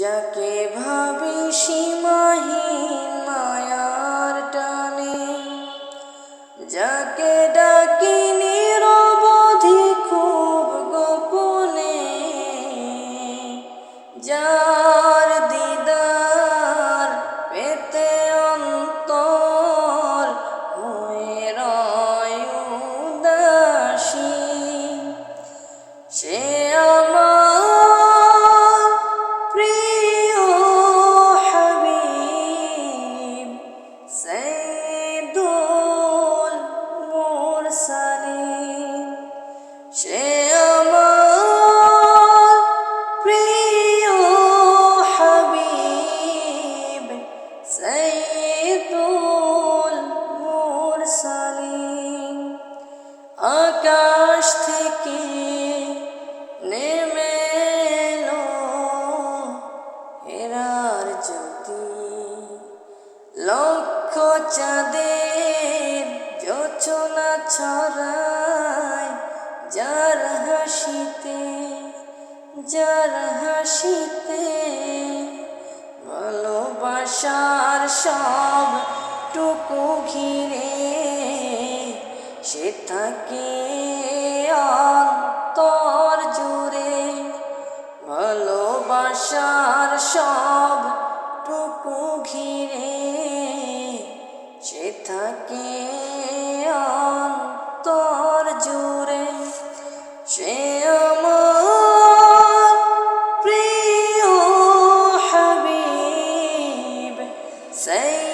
যাকে ভাবি সীমাহীন মায়ার টানে যাকে ডাকি নিরবধি খুব গোপনে যার সে আমার প্রিয় হাবিব সৈদুল মুরসালিন। আকাশ থেকে নেমে এলো হেরার জ্যোতি। লক্ষ চাঁদের যোচনা ছড়ায় যার হাসিতে যার হাসিতে ভালোবাসার সব টুকু ঘিরে সে থাকে অন্তর জুড়ে। ভালোবাসার সব টুকু ঘিরে সে থাকে সৈদুল